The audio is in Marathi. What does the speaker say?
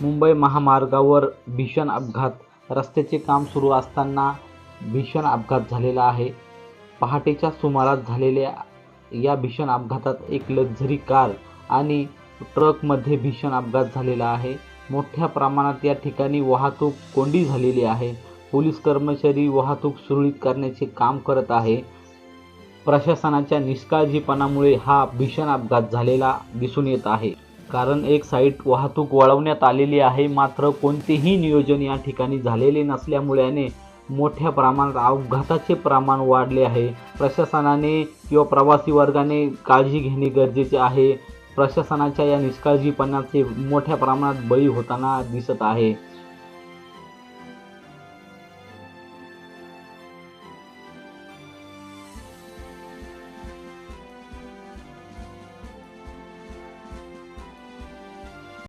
मुंबई महामार्गावर भीषण अपघात. रस्त्याचे काम सुरू असताना भीषण अपघात झालेला आहे. पहाटेच्या सुमारास झालेल्या या भीषण अपघातात एक लक्झरी कार आणि ट्रकमध्ये भीषण अपघात झालेला आहे. मोठ्या प्रमाणात या ठिकाणी वाहतूक कोंडी झालेली आहे. पोलीस कर्मचारी वाहतूक सुरळीत करण्याचे काम करत आहे. प्रशासनाच्या निष्काळजीपणामुळे हा भीषण अपघात झालेला दिसून येत आहे. कारण एक साईट वाहतूक वळवण्यात आलेली आहे. मात्र कोणतेही नियोजन या ठिकाणी झालेले नसल्यामुळे मोठ्या प्रमाणात अपघाताचे प्रमाण वाढले आहे. प्रशासनाने किंवा प्रवासी वर्गाने काळजी घेणे गरजेचे आहे. प्रशासनाच्या या निष्काळजीपणाचे मोठ्या प्रमाणात बळी होताना दिसत आहे.